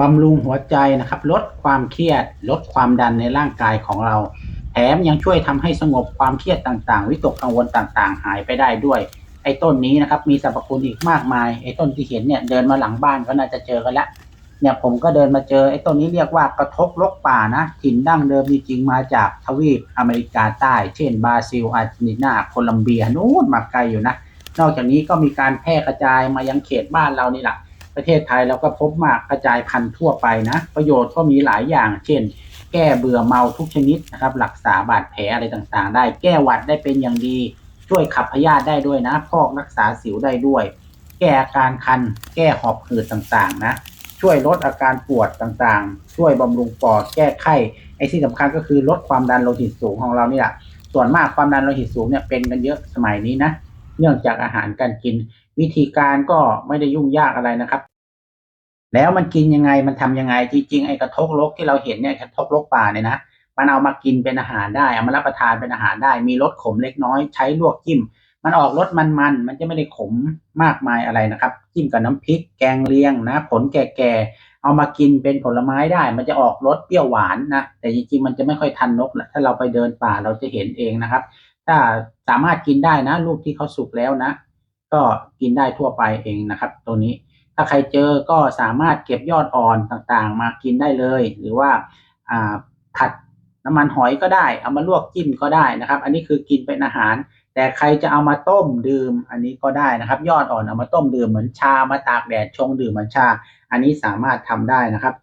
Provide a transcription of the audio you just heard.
บำรุงหัวใจนะครับ ลดความเครียด ลดความดันในร่างกายของเรา แถมยังช่วยทำให้สงบความเครียดต่างๆ วิตกกังวลต่างๆ หายไปได้ด้วย ไอ้ต้นนี้นะครับ มีสรรพคุณอีกมากมาย ไอ้ต้นที่เห็นเนี่ยเดินมาหลังบ้านก็น่าจะเจอกันแล้วเนี่ยผมก็เดินมาเจอไอ้ต้นนี้เรียกว่ากระทกลกป่านะถิ่นดั้งเดิมจริงๆมาจากทวีปอเมริกาใต้ เช่นบราซิล อาร์เจนตินาโคลัมเบียนู้นมาไกลอยู่นะ นอกจากนี้ก็มีการแพร่กระจายมายังเขตบ้านเรานี่แหละ ประเทศไทยเราก็พบมากกระจายพันธุ์ทั่วไปนะ ประโยชน์ก็มีหลายอย่าง เช่น แก้เบื่อเมาทุกชนิดนะครับรักษาบาดแผลอะไรต่างๆ ได้แก้หวัดได้เป็นอย่างดี ช่วยขับพยาธิได้ด้วยนะ พอกรักษาสิวได้ด้วย แก้อาการคัน แก้หอบหืดต่างๆนะ ช่วยลดอาการปวดต่างๆ ช่วยบำรุงปอดแก้ไข้ไอ้ที่สำคัญก็คือลดความดันโลหิตสูงของเราเนี่ยส่วนมากความดันโลหิตสูงเนี่ยเป็นกันเยอะสมัยนี้นะเนื่องจากอาหารการกิน วิธีการก็ไม่ได้ยุ่งยากอะไรนะครับ แล้วมันกินยังไงมันทำยังไงจริงๆไอ้กระทกลกที่เราเห็นเนี่ยกระทกลกป่าเนี่ยนะมันเอามากินเป็นอาหารได้เอามารับประทานเป็นอาหารได้ มีรสขมเล็กน้อยใช้ลวกจิ้ม มันออกรสมันๆมันจะไม่ได้ขมมากมายอะไรนะครับ จิ้มกับน้ำพริก แกงเลียงนะ ผลแก่ๆเอามากินเป็นผลไม้ได้ มันจะออกรสเปรี้ยวหวานนะแต่จริงๆมันจะไม่ค่อยทันนกแหละถ้าเราไปเดินป่าเราจะเห็นเองนะครับ ถ้าสามารถกินได้นะลูกที่เขาสุกแล้วนะ ก็กินได้ทั่วไปเองนะครับ ตัวนี้ถ้าใครเจอก็สามารถเก็บยอดอ่อนต่างๆ มากินได้เลย หรือว่าผัดน้ำมันหอยก็ได้ เอามาลวกจิ้มก็ได้นะครับ อันนี้คือกินเป็นอาหาร แต่ใครจะเอามาต้มดื่ม อันนี้ก็ได้นะครับ ยอดอ่อนเอามาต้มดื่มเหมือนชามาตากแดดชงดื่มเหมือนชา อันนี้สามารถทำได้นะครับ